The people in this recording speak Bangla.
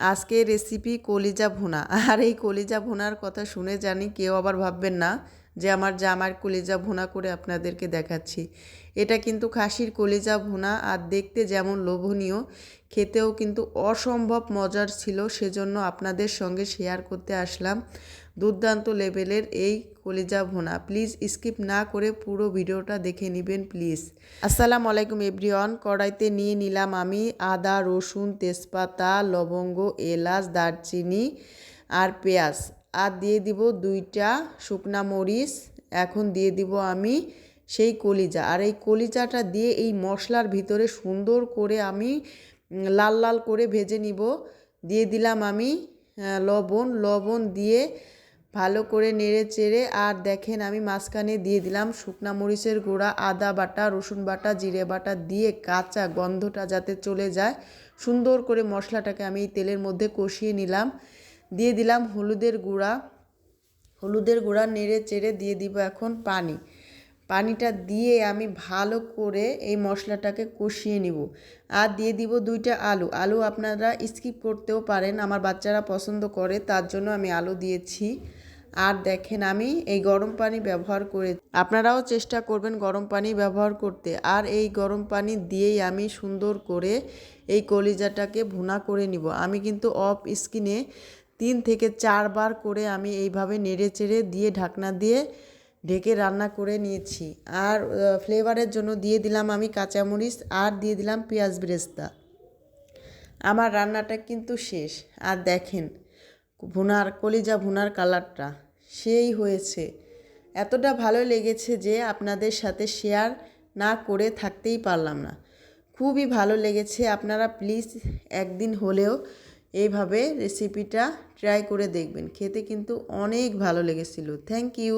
আজকে রেসিপি কলিজা ভুনা। আর এই কলিজা ভুনার কথা শুনে জানি কেউ আবার ভাববেন না যে আমার জামার কলিজা ভুনা করে আপনাদেরকে দেখাচ্ছি। এটা কিন্তু খাসির কলিজা ভুনা আর দেখতে যেমন লোভনীয়, খেতেও কিন্তু অসম্ভব মজার ছিল, সেজন্য আপনাদের সঙ্গে শেয়ার করতে আসলাম দুর্দান্ত লেভেলের এই কলিজা ভোনা। প্লিজ স্কিপ না করে পুরো ভিডিওটা দেখে নেবেন প্লিজ আসসালামু আলাইকুম এভরিওয়ান, কড়াইতে নিয়ে নিলাম আমি আদা, রসুন, তেজপাতা, লবঙ্গ, এলাচ, দারচিনি আর পেঁয়াজ। আর দিয়ে দিব দুইটা শুকনা মরিচ। এখন দিয়ে দিব আমি সেই কলিজা। আর এই কলিজাটা দিয়ে এই মশলার ভিতরে সুন্দর করে আমি লাল লাল করে ভেজে নিব। দিয়ে দিলাম আমি লবণ। লবণ দিয়ে ভালো করে নেড়ে চেড়ে আর দেখেন আমি মাঝখানে দিয়ে দিলাম শুকনা মরিচের গুঁড়া, আদা বাটা, রসুন বাটা, জিরে বাটা দিয়ে কাঁচা গন্ধটা যাতে চলে যায়। সুন্দর করে মশলাটাকে আমি তেলের মধ্যে কষিয়ে নিলাম। দিয়ে দিলাম হলুদের গুঁড়া। হলুদের গুঁড়া নেড়ে চেড়ে দিয়ে দিব এখন পানি। পানিটা দিয়ে আমি ভালো করে এই মশলাটাকে কষিয়ে নিব। আর দিয়ে দিব দুইটা আলু। আলু আপনারা স্কিপ করতেও পারেন, আমার বাচ্চারা পছন্দ করে, তার জন্য আমি আলু দিয়েছি। আর দেখেন আমি এই গরম পানি ব্যবহার করে, আপনারাও চেষ্টা করবেন গরম পানি ব্যবহার করতে। আর এই গরম পানি দিয়েই আমি সুন্দর করে এই কলিজাটাকে ভুনা করে নিব। আমি কিন্তু অফ স্কিনে তিন থেকে চারবার করে আমি এইভাবে নেড়ে চেড়ে দিয়ে ঢাকনা দিয়ে ঢেকে রান্না করে নিয়েছি। আর ফ্লেভারের জন্য দিয়ে দিলাম আমি কাঁচামরিচ আর দিয়ে দিলাম পেঁয়াজ বেরেস্তা। আমার রান্নাটা কিন্তু শেষ। আর দেখেন, ভুনার, কলিজা ভুনার কালারটা, সেই হয়েছে। এতটা ভালো লেগেছে যে আপনাদের সাথে শেয়ার না করে থাকতেই পারলাম না। খুবই ভালো লেগেছে। আপনারা প্লিজ একদিন হলেও এইভাবে রেসিপিটা ট্রাই করে দেখবেন। খেতে কিন্তু অনেক ভালো লেগেছিল। Thank you